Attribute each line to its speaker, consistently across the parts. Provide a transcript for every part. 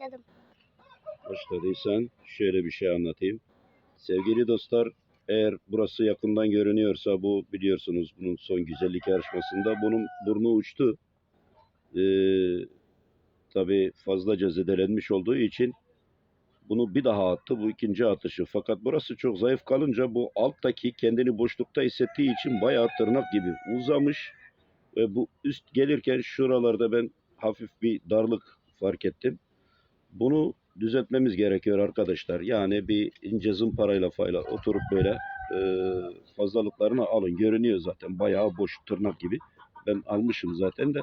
Speaker 1: Başladım.
Speaker 2: Başladıysan şöyle bir şey anlatayım. Sevgili dostlar, eğer burası yakından görünüyorsa bu biliyorsunuz bunun son güzellik yarışmasında bunun burnu uçtu. Ee, tabii fazlaca zedelenmiş olduğu için bunu bir daha attı. Bu ikinci atışı. Fakat burası çok zayıf kalınca bu alttaki kendini boşlukta hissettiği için bayağı tırnak gibi uzamış. Ve bu üst gelirken şuralarda ben hafif bir darlık fark ettim. Bunu düzeltmemiz gerekiyor arkadaşlar. Yani bir ince zımparayla fayla oturup böyle e, fazlalıklarını alın. Görünüyor zaten bayağı boş tırnak gibi. Ben almışım zaten de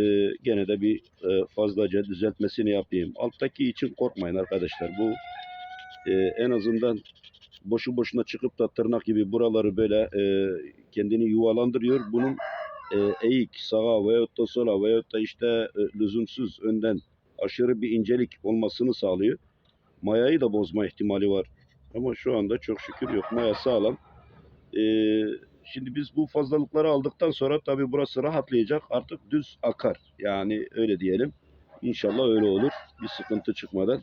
Speaker 2: e, gene de bir e, fazlaca düzeltmesini yapayım. Alttaki için korkmayın arkadaşlar. Bu e, en azından boşu boşuna çıkıp da tırnak gibi buraları böyle e, kendini yuvalandırıyor. Bunun e, eğik sağa veyahut da sola veyahut da işte e, lüzumsuz önden aşırı bir incelik olmasını sağlıyor. Mayayı da bozma ihtimali var. Ama şu anda çok şükür yok. Maya sağlam. Ee, şimdi biz bu fazlalıkları aldıktan sonra tabii burası rahatlayacak. Artık düz akar. Yani öyle diyelim. İnşallah öyle olur. Bir sıkıntı çıkmadan.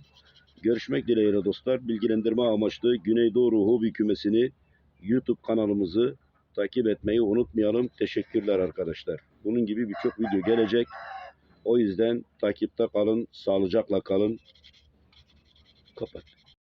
Speaker 2: Görüşmek dileğiyle dostlar. Bilgilendirme amaçlı Güneydoğu Hobi Kümesi'ni YouTube kanalımızı takip etmeyi unutmayalım. Teşekkürler arkadaşlar. Bunun gibi birçok video gelecek. O yüzden takipte kalın, sağlıcakla kalın. Kapat.